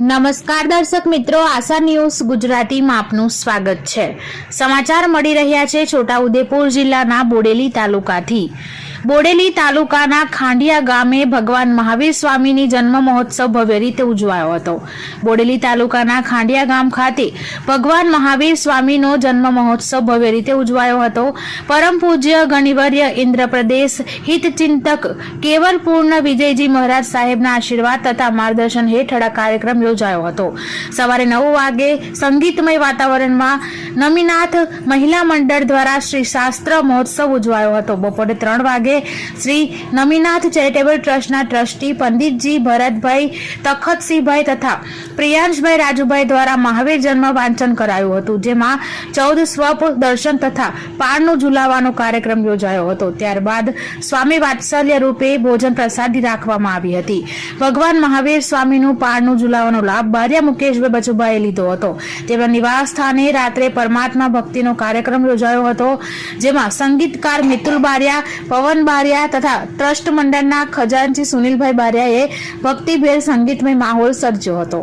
નમસ્કાર દર્શક મિત્રો, આશા ન્યૂઝ ગુજરાતીમાં આપનું સ્વાગત છે. સમાચાર મળી રહ્યા છે છોટાઉદેપુર જિલ્લાના બોડેલી તાલુકાથી. બોડેલી તાલુકાના ખાંડિયા ગામે ભગવાન મહાવીર સ્વામીની જન્મ મહોત્સવ ભવ્ય રીતે ઉજવાયો હતો. બોડેલી તાલુકાના ખાંડિયા ગામ ખાતે ભગવાન મહાવીર સ્વામીનો જન્મ મહોત્સવ ભવ્ય રીતે ઉજવાયો હતો. પરમ પૂજ્ય ગણિવર્ય ઇન્દ્રપ્રદેશ હિતચિંતક કેવલ પૂર્ણ વિજયજી મહારાજ સાહેબના આશીર્વાદ તથા માર્ગદર્શન હેઠળ આ કાર્યક્રમ યોજાયો હતો. સવારે નવ વાગે સંગીતમય વાતાવરણમાં નમીનાથ મહિલા મંડળ દ્વારા શ્રી શાસ્ત્ર મહોત્સવ ઉજવાયો હતો. બપોરે ત્રણ વાગે શ્રી નમીનાથ ચેરિટેબલ ટ્રસ્ટના ટ્રસ્ટી પંડિતજી ભરતભાઈ તખતસિંહભાઈ તથા પ્રિયાંશભાઈ રાજુભાઈ દ્વારા મહાવીર જન્મ વાંચન કરાયું હતું, જેમાં ચૌદ સ્વપ દર્શન તથા પારનું ઝુલાવાનો કાર્યક્રમ યોજાયો હતો. ત્યારબાદ સ્વામી વાત્સલ્ય રૂપે ભોજન પ્રસાદી રાખવામાં આવી હતી. ભગવાન મહાવીર સ્વામીનું પારનું ઝુલાવવાનો લાભ બારિયા મુકેશભાઈ બચુભાઈએ લીધો હતો. તેમના નિવાસ સ્થાને રાત્રે પરમાત્મા ભક્તિનો કાર્યક્રમ યોજાયો હતો, જેમાં સંગીતકાર મિતુલ બારિયા, પવન બારિયા તથા ટ્રસ્ટ મંડળના ખજાનચી સુનિલભાઈ બારિયાએ ભક્તિભેર સંગીતમય માહોલ સર્જ્યો હતો.